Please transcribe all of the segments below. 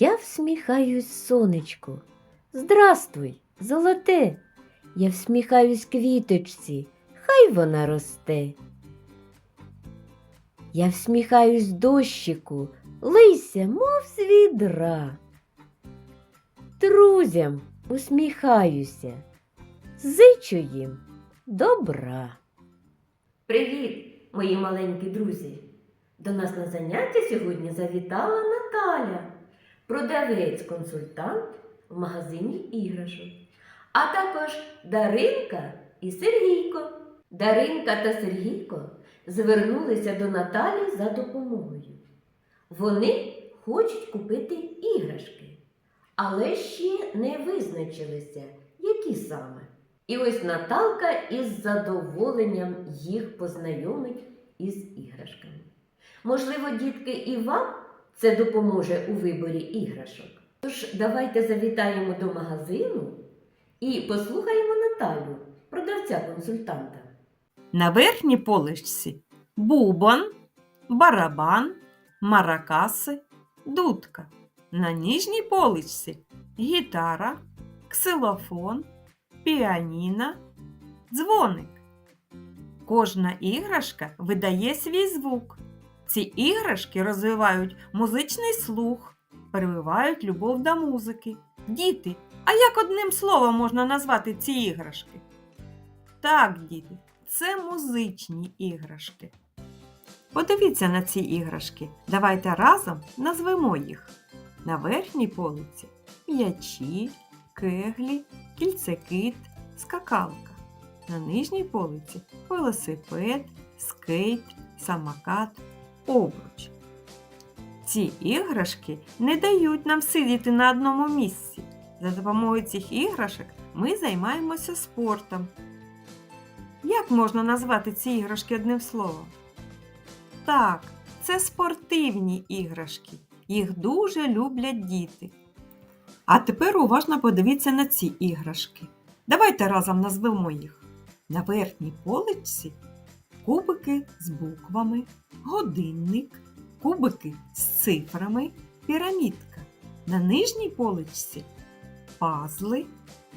Я всміхаюсь сонечку. Здрастуй, золоте. Я всміхаюсь квіточці, хай вона росте. Я всміхаюсь дощику, лися, мов з відра. Друзям усміхаюся, зичу їм добра. Привіт, мої маленькі друзі! До нас на заняття сьогодні завітала Наталя, продавець-консультант в магазині іграшок, а також Даринка і Сергійко. Даринка та Сергійко звернулися до Наталі за допомогою. Вони хочуть купити іграшки, але ще не визначилися, які саме. І ось Наталка із задоволенням їх познайомить із іграшками. Можливо, дітки, і вам це допоможе у виборі іграшок. Тож давайте завітаємо до магазину і послухаємо Наталю, продавця-консультанта. На верхній поличці бубон, барабан, маракаси, дудка. На нижній поличці гітара, ксилофон, піаніно, дзвоник. Кожна іграшка видає свій звук. Ці іграшки розвивають музичний слух, прививають любов до музики. Діти, а як одним словом можна назвати ці іграшки? Так, діти, це музичні іграшки. Подивіться на ці іграшки. Давайте разом назвемо їх. На верхній полиці м'ячі, кеглі, кільцекит, скакалка. На нижній полиці велосипед, скейт, самокат, обруч. Ці іграшки не дають нам сидіти на одному місці. За допомогою цих іграшок ми займаємося спортом. Як можна назвати ці іграшки одним словом? Так, це спортивні іграшки. Їх дуже люблять діти. А тепер уважно подивіться на ці іграшки. Давайте разом назвемо їх. На верхній поличці кубики з буквами, годинник, кубики з цифрами, пірамідка. На нижній поличці пазли,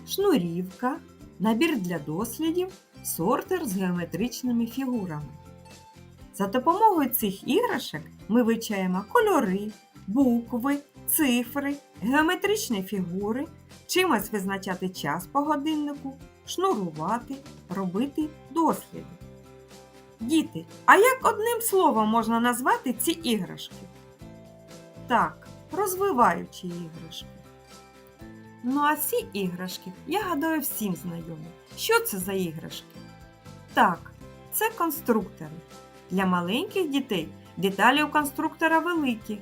шнурівка, набір для дослідів, сортер з геометричними фігурами. За допомогою цих іграшок ми вивчаємо кольори, букви, цифри, геометричні фігури, чимось визначати час по годиннику, шнурувати, робити досліди. Діти, а як одним словом можна назвати ці іграшки? Так, розвиваючі іграшки. Ну а ці іграшки, я гадаю, всім знайомі. Що це за іграшки? Так, це конструктори. Для маленьких дітей деталі у конструктора великі,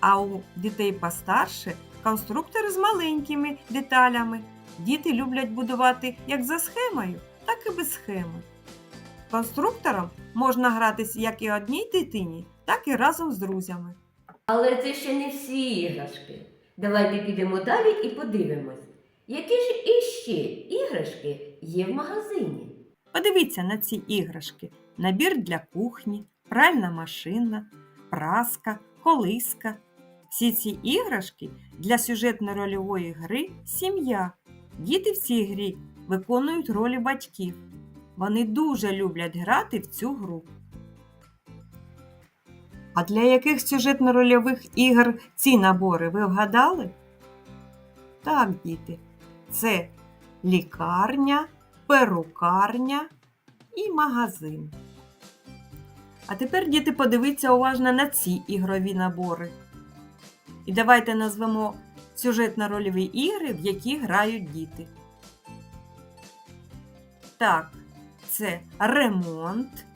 а у дітей постарше конструктори з маленькими деталями. Діти люблять будувати як за схемою, так і без схеми. Конструктором можна гратися як і одній дитині, так і разом з друзями. Але це ще не всі іграшки. Давайте підемо далі і подивимось, які ж іще іграшки є в магазині. Подивіться на ці іграшки: набір для кухні, пральна машина, праска, колиска. Всі ці іграшки для сюжетно-рольової гри сім'я. Діти в цій грі виконують ролі батьків. Вони дуже люблять грати в цю гру. А для яких сюжетно-рольових ігор ці набори ви вгадали? Так, діти, це лікарня, перукарня і магазин. А тепер, діти, подивіться уважно на ці ігрові набори. І давайте назвемо сюжетно-рольові ігри, в які грають діти. Так, це ремонт,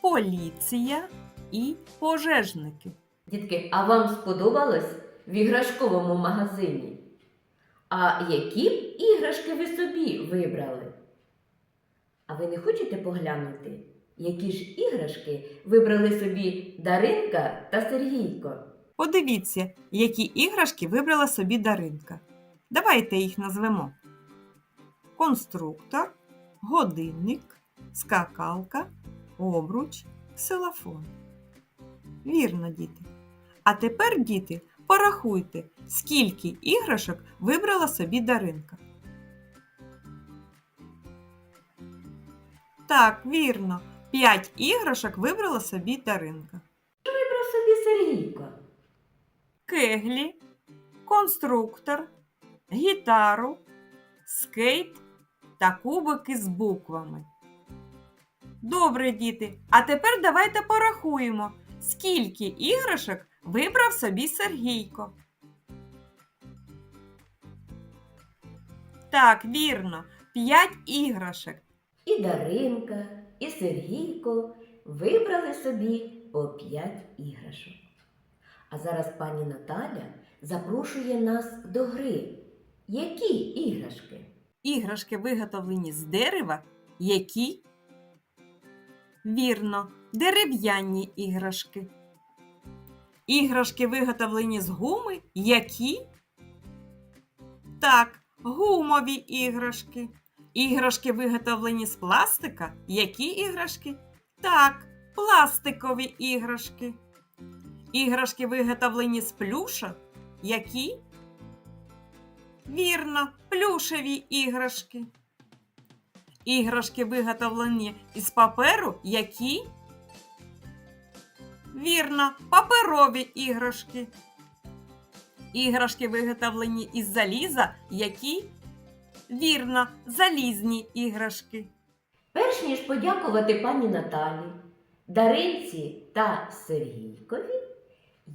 поліція і пожежники. Дітки, а вам сподобалось в іграшковому магазині? А які б іграшки ви собі вибрали? А ви не хочете поглянути, які ж іграшки вибрали собі Даринка та Сергійко? Подивіться, які іграшки вибрала собі Даринка. Давайте їх назвемо: конструктор, годинник, скакалка, обруч, ксилофон. Вірно, діти. А тепер, діти, порахуйте, скільки іграшок вибрала собі Даринка. Так, вірно. П'ять іграшок вибрала собі Даринка. Вибрав собі Сергійко. Кеглі, конструктор, гітару, скейт та кубики з буквами. Добре, діти. А тепер давайте порахуємо, скільки іграшок вибрав собі Сергійко. Так, вірно, 5 іграшок. І Даринка, і Сергійко вибрали собі по п'ять іграшок. А зараз пані Наталя запрошує нас до гри. Які іграшки? Іграшки виготовлені з дерева, які вірно, дерев'яні іграшки. Іграшки виготовлені з гуми, які так, гумові іграшки. Іграшки виготовлені з пластика, які іграшки? Так, пластикові іграшки. Іграшки виготовлені з плюша, які Вірно, плюшеві іграшки. Іграшки виготовлені із паперу, які? Вірно, паперові іграшки. Іграшки виготовлені із заліза, які? Вірно, залізні іграшки. Перш ніж подякувати пані Наталі, Даринці та Сергійкові,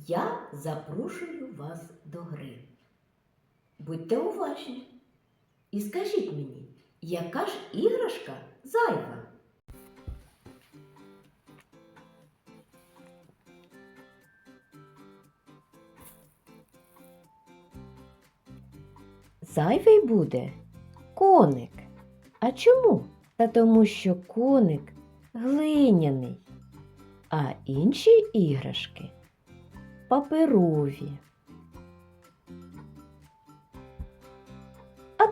я запрошую вас до гри. Будьте уважні і скажіть мені, яка ж іграшка зайва? Зайвий буде коник. А чому? Та тому, що коник глиняний, а інші іграшки паперові.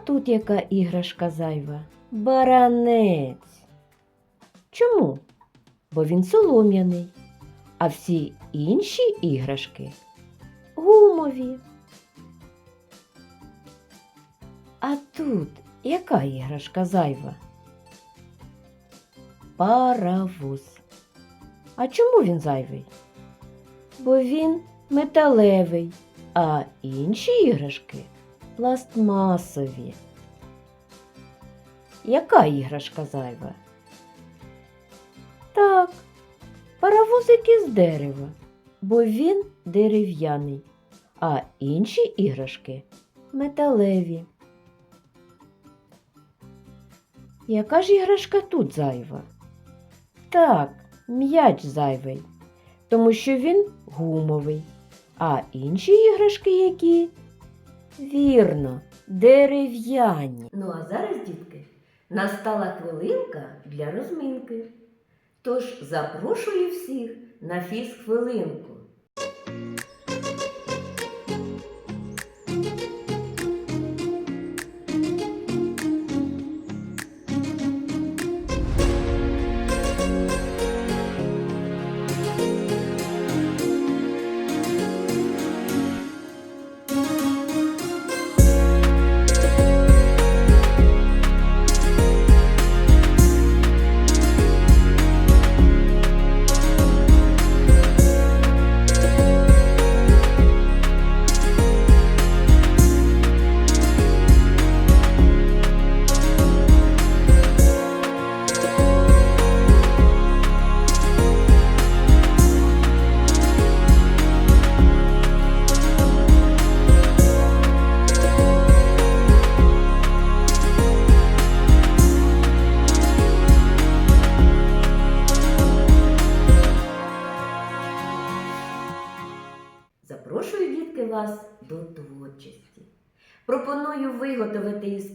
Тут яка іграшка зайва? Баранець. Чому? Бо він солом'яний, а всі інші іграшки гумові. А тут яка іграшка зайва? Паровоз. А чому він зайвий? Бо він металевий, а інші іграшки пластмасові. Яка іграшка зайва? Так, паровозик із дерева, бо він дерев'яний, а інші іграшки металеві. Яка ж іграшка тут зайва? Так, м'яч зайвий, тому що він гумовий, а інші іграшки які? Вірно, дерев'яні. Ну а зараз, дітки, настала хвилинка для розминки. Тож запрошую всіх на фізхвилинку.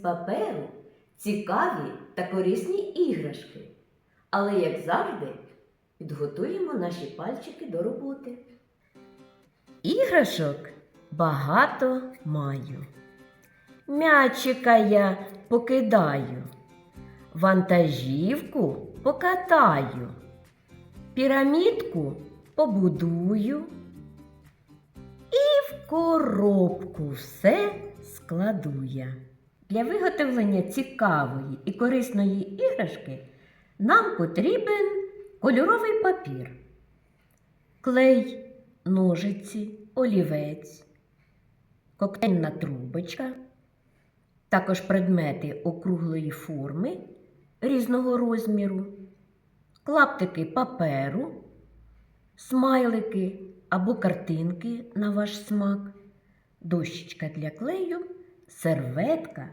Паперу цікаві та корисні іграшки. Але, як завжди, підготуємо наші пальчики до роботи. Іграшок багато маю. М'ячика я покидаю, вантажівку покатаю, пірамідку побудую і в коробку все складу я. Для виготовлення цікавої і корисної іграшки нам потрібен кольоровий папір, клей, ножиці, олівець, коктейльна трубочка, також предмети округлої форми різного розміру, клаптики паперу, смайлики або картинки на ваш смак, дощечка для клею, серветка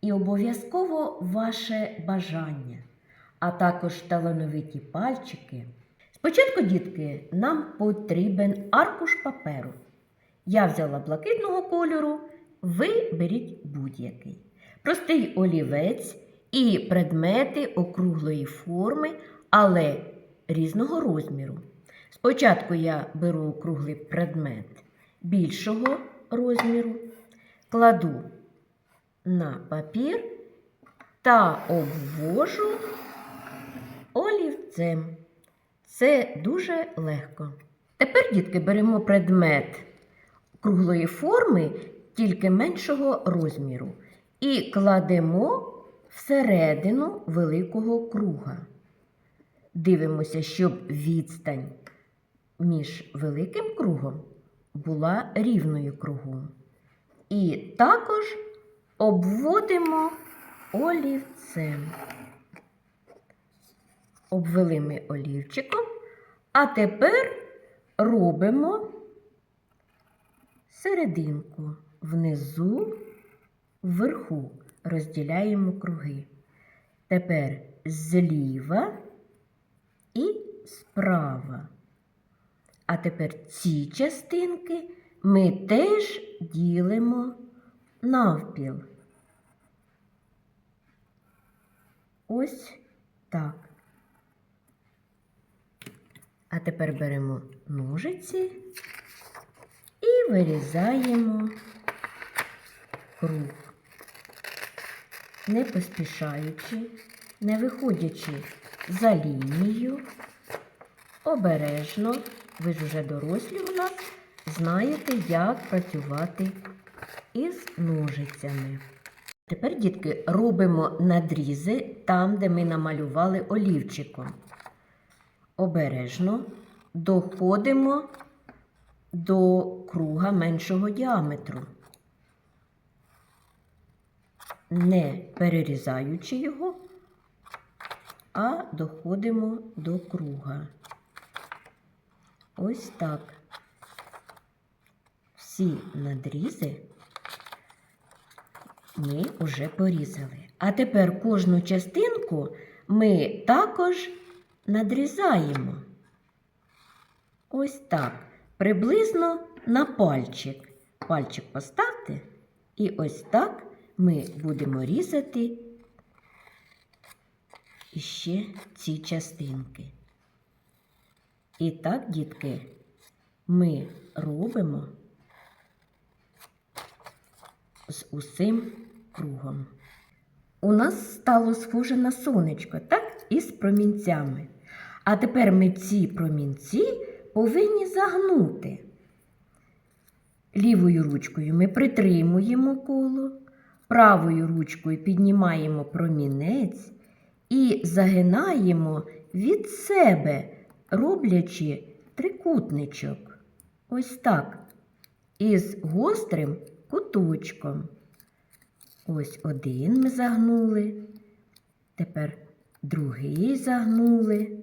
і обов'язково ваше бажання, а також талановиті пальчики. Спочатку, дітки, нам потрібен аркуш паперу. Я взяла блакитного кольору, ви беріть будь-який. Простий олівець і предмети округлої форми, але різного розміру. Спочатку я беру округлий предмет більшого розміру, кладу на папір та обвожу олівцем. Це дуже легко. Тепер, дітки, беремо предмет круглої форми, тільки меншого розміру, і кладемо всередину великого круга. Дивимося, щоб відстань між великим кругом була рівною кругом. І також обводимо олівцем. Обвели ми олівчиком, а тепер робимо серединку внизу, вверху розділяємо круги. Тепер зліва і справа. А тепер ці частинки ми теж ділимо навпіл. Ось так. А тепер беремо ножиці і вирізаємо круг, не поспішаючи, не виходячи за лінію, обережно, ви ж уже дорослі у нас, знаєте, як працювати із ножицями. Тепер, дітки, робимо надрізи там, де ми намалювали олівчиком. Обережно доходимо до круга меншого діаметру, не перерізаючи його, а доходимо до круга. Ось так. Всі надрізи ми вже порізали. А тепер кожну частинку ми також надрізаємо. Ось так. Приблизно на пальчик. Пальчик поставте, і ось так ми будемо різати іще ці частинки. І так, дітки, ми робимо з усім кругом. У нас стало схоже на сонечко, так? Із промінцями. А тепер ми ці промінці повинні загнути. Лівою ручкою ми притримуємо коло, правою ручкою піднімаємо промінець і загинаємо від себе, роблячи трикутничок. Ось так. Із гострим куточком. Ось один ми загнули. Тепер другий загнули.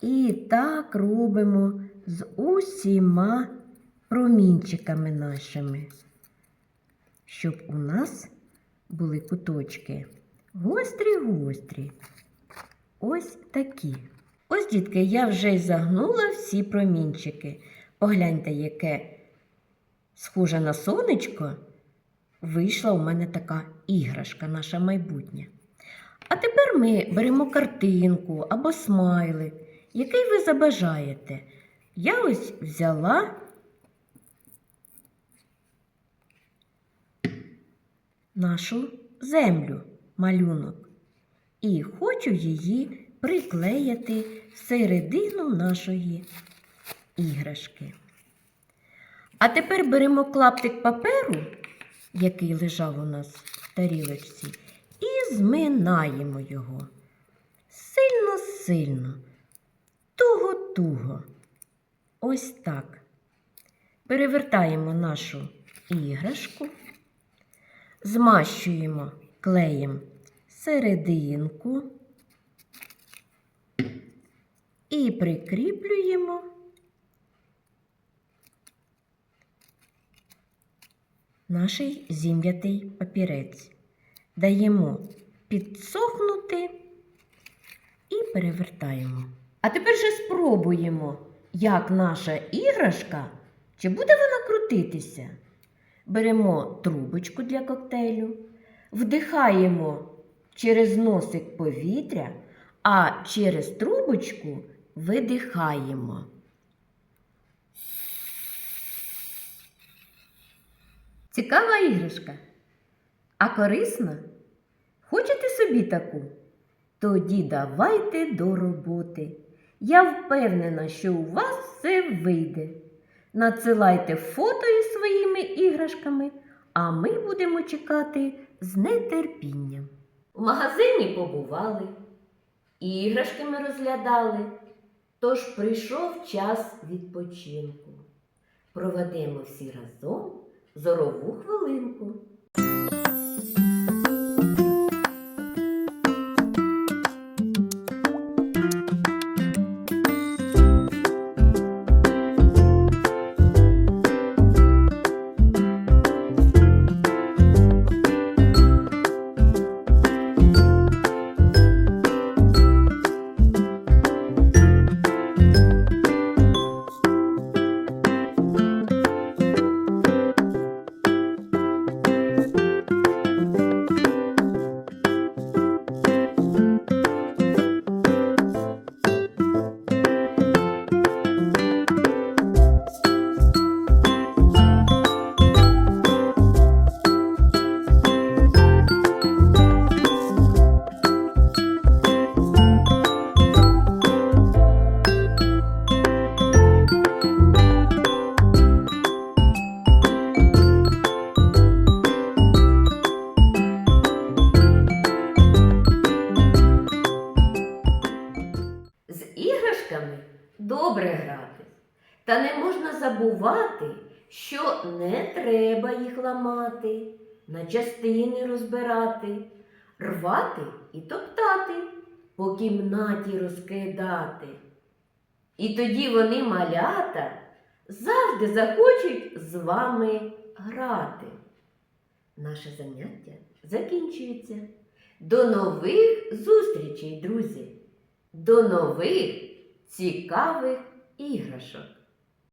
І так робимо з усіма промінчиками нашими, щоб у нас були куточки гострі-гострі. Ось такі. Ось, дітки, я вже загнула всі промінчики. Погляньте, яке схоже на сонечко, вийшла у мене така іграшка, наша майбутня. А тепер ми беремо картинку або смайлик, який ви забажаєте. Я ось взяла нашу землю, малюнок, і хочу її приклеїти всередину нашої іграшки. А тепер беремо клаптик паперу, який лежав у нас в тарілочці, і зминаємо його. Сильно-сильно, туго-туго. Ось так. Перевертаємо нашу іграшку, змащуємо клеєм серединку і прикріплюємо наш зім'ятий папірець. Даємо підсохнути і перевертаємо. А тепер же спробуємо, як наша іграшка, чи буде вона крутитися. Беремо трубочку для коктейлю, вдихаємо через носик повітря, а через трубочку видихаємо. Цікава іграшка. А корисна? Хочете собі таку? Тоді давайте до роботи. Я впевнена, що у вас все вийде. Надсилайте фото із своїми іграшками, а ми будемо чекати з нетерпінням. В магазині побували, іграшки ми розглядали, тож прийшов час відпочинку. Проведемо всі разом зорову хвилинку. Іграшками добре грати. Та не можна забувати, що не треба їх ламати, на частини розбирати, рвати і топтати, по кімнаті розкидати. І тоді вони малята завжди захочуть з вами грати. Наше заняття закінчується. До нових зустрічей, друзі! До нових цікавих іграшок!